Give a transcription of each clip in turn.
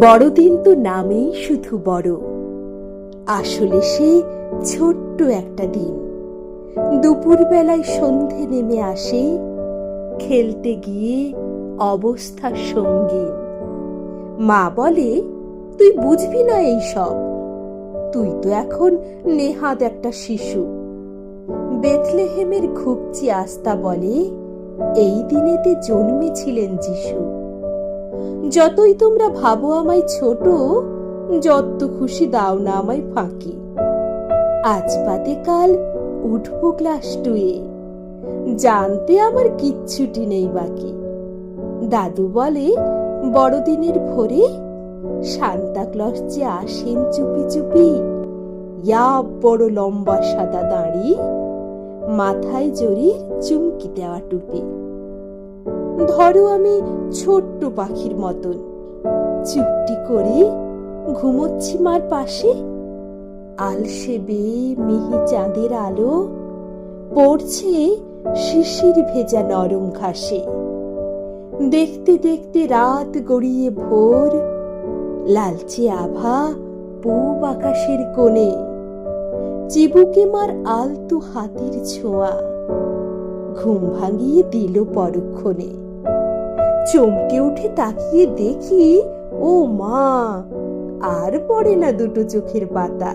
বড়দিন তো নামেই শুধু বড়। আসলে সে ছোট্ট একটা দিন। দুপুরবেলায় সন্ধে নেমে আসে, খেলতে গিয়ে অবস্থা সঙ্গীন। মা বলে, তুই বুঝবি না এই সব তুই তো এখন নেহাদ একটা শিশু। বেথলেহেমের ঘুপচি আস্তা বলে, এই দিনেতে জন্মেছিলেন যিশু। যতই তোমরা ভাবো আমায় ছোট, যত খুশি দাও না আমায় ফাঁকি। আজ বাদে কাল উঠবো ক্লাস টুয়ে জানতে আমার কিচ্ছুটি নেই বাকি। দাদু বলে, বড়দিনের ভোরে সান্তা ক্লস যে আসেন চুপি চুপি, ইয়া বড় লম্বা সাদা দাঁড়ি, মাথায় জড়িয়ে চুমকি দেওয়া টুপি। ধরো আমি ছোট্ট পাখির মতন। চুপটি করে ঘুমোচ্ছি মার পাশে। আলসে বেয়ে মিহি চাঁদের আলো পড়ছে শিশির ভেজা নরম ঘাসে। দেখতে দেখতে রাত গড়িয়ে ভোর, লালচে আভা পূব আকাশের কোণে। চিবুকে মার আলতু হাতির ছোঁয়া। ঘুম ভাঙিয়ে দিল পরক্ষণে। চমকে উঠে তাকিয়ে দেখি, ও মা, আর পড়ে না দুটো চোখের পাতা।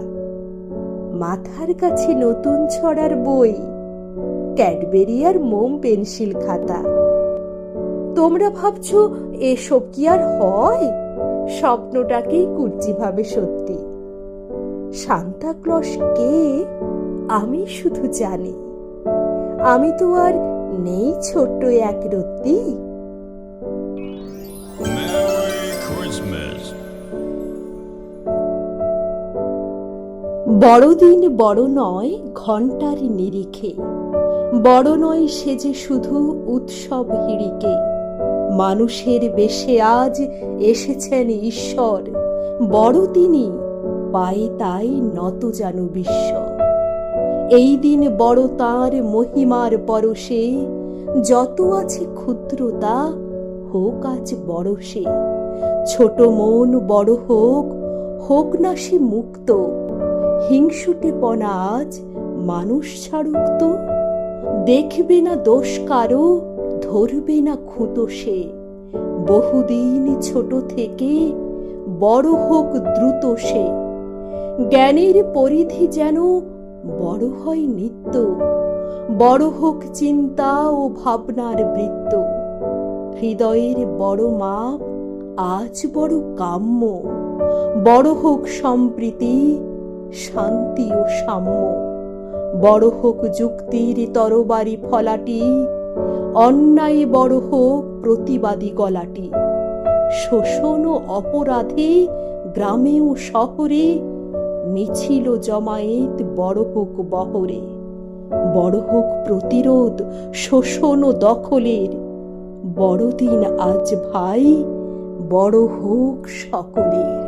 মাথার কাছে নতুন ছড়ার বই, ক্যাডবেরি আর মোম পেন্সিল খাতা। তোমরা ভাবছ, এসব কি আর হয়? স্বপ্নটাকেই কুর্চি ভাবে সত্যি। সান্তা ক্লস কে? আমি শুধু জানি। আমি তো আর নেই ছোট্ট এক রত্তি। বড়দিন বড় নয় ঘণ্টার নিরিখে। বড় নয় সে যে শুধু উৎসব হিড়িকে। মানুষের বেশে আজ এসেছেন ঈশ্বর। বড় তিনি, পায়ে তাই নত জানু বিশ্ব। এই দিন বড় তার মহিমার পরশে, যত আছে ক্ষুদ্রতা হোক আজ বড় সে। ছোট মন বড় হোক হোক না সে মুক্ত। হিংসুটে পনা আজ মানুষ ছাড়ুক তো। দেখবে না দোষ কারও, ধরবে না খুঁতো সে। বহুদিন ছোট থেকে বড় হোক দ্রুত সে। জ্ঞানের পরিধি যেন বড় হয় নিত্য। বড় হোক চিন্তা ও ভাবনার বৃত্ত। হৃদয়ের বড় মাপ আজ বড় কাম্য। বড় হোক সম্প্রীতি শান্তি ও সাম্য। বড় হোক যুক্তির তরবারি ফলাটি, অন্যায় বড় হোক প্রতিবাদী গলাটি। শোষণ ও অপরাধে গ্রামে ও শহরে মিছিল জমায়েত বড় হোক বহরে। বড় হোক প্রতিরোধ, শোষণ ও দখলের। বড়দিন আজ ভাই, বড় হোক সকলের।